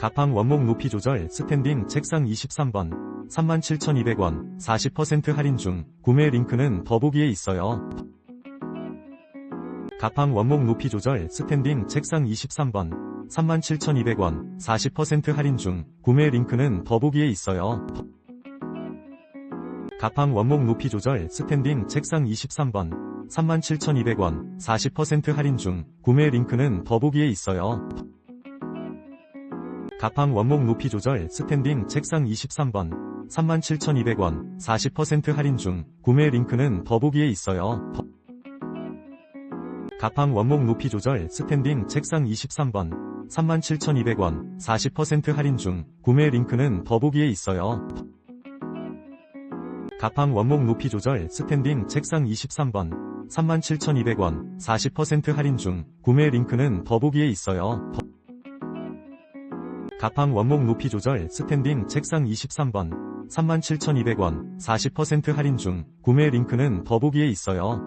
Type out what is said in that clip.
가팡 원목 높이 조절 스탠딩 책상 23번 37,200원 40% 할인 중 구매 링크는 더보기에 있어요. 가팡 원목 높이 조절 스탠딩 책상 23번 37,200원 40% 할인 중 구매 링크는 더보기에 있어요. 가팡 원목 높이 조절 스탠딩 책상 23번 37,200원 40% 할인 중 구매 링크는 더보기에 있어요. 가팡 원목 높이 조절 스탠딩 책상 23번 37,200원 40% 할인 중 구매 링크는 더보기에 있어요. 가팡 원목 높이 조절 스탠딩 책상 23번 37,200원 40% 할인 중 구매 링크는 더보기에 있어요. 가팡 원목 높이 조절 스탠딩 책상 23번 37,200원 40% 할인 중 구매 링크는 더보기에 있어요. 가팡 원목 높이 조절 스탠딩 책상 23번 37,200원 40% 할인 중 구매 링크는 더보기에 있어요.